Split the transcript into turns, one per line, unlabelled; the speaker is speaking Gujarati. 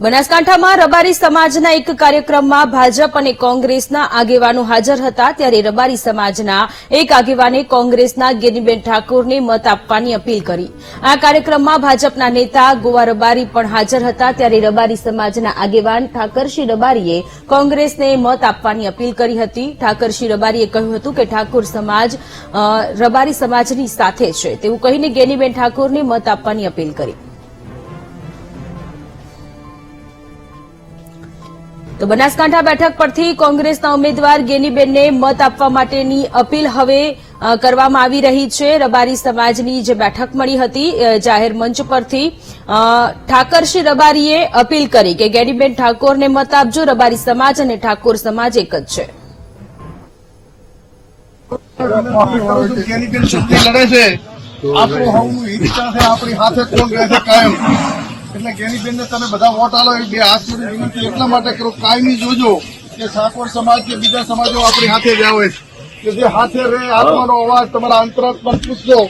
બનાસકાંઠામાં રબારી સમાજના એક કાર્યક્રમમાં ભાજપ અને કોંગ્રેસના આગેવાનો હાજર હતા ત્યારે રબારી સમાજના એક આગેવાને કોંગ્રેસના ગેનીબેન ઠાકોરને મત આપવાની અપીલ કરી. આ કાર્યક્રમમાં ભાજપના નેતા ગોવા રબારી પણ હાજર હતા ત્યારે રબારી સમાજના આગેવાન ઠાકરસિંહ રબારીએ કોંગ્રેસને મત આપવાની અપીલ કરી હતી. ઠાકરસિંહ રબારીએ કહ્યું હતું કે ઠાકોર સમાજ રબારી સમાજની સાથે છે. તેવું કહીને ગેનીબેન ઠાકોરને મત આપવાની અપીલ કરી. તો બનાસકાંઠા બેઠક પરથી કોંગ્રેસના ઉમેદવાર ગેનીબેનને મત આપવા માટેની અપીલ હવે કરવામાં આવી રહી છે. રબારી સમાજની જે બેઠક મળી હતી જાહેર મંચ પરથી ઠાકરશ્રી રબારીએ અપીલ કરી કે ગેનીબેન ઠાકોરને મત આપજો. રબારી સમાજ અને ઠાકોર સમાજ એક જ છે.
આપણું હાથે કોણ રહેશે કાયમ. એટલે જ્ઞાનીબેનને તમે બધા વોટ આલો એ બે હાથ જોડી વિનંતી એટલા માટે કરો કાયમી જોજો કે ઠાકોર સમાજ કે બીજા સમાજો આપણી હાથે જ આવે કે જે હાથે રહે, આત્માનો અવાજ તમારા અંતરાત્મા પૂછજો.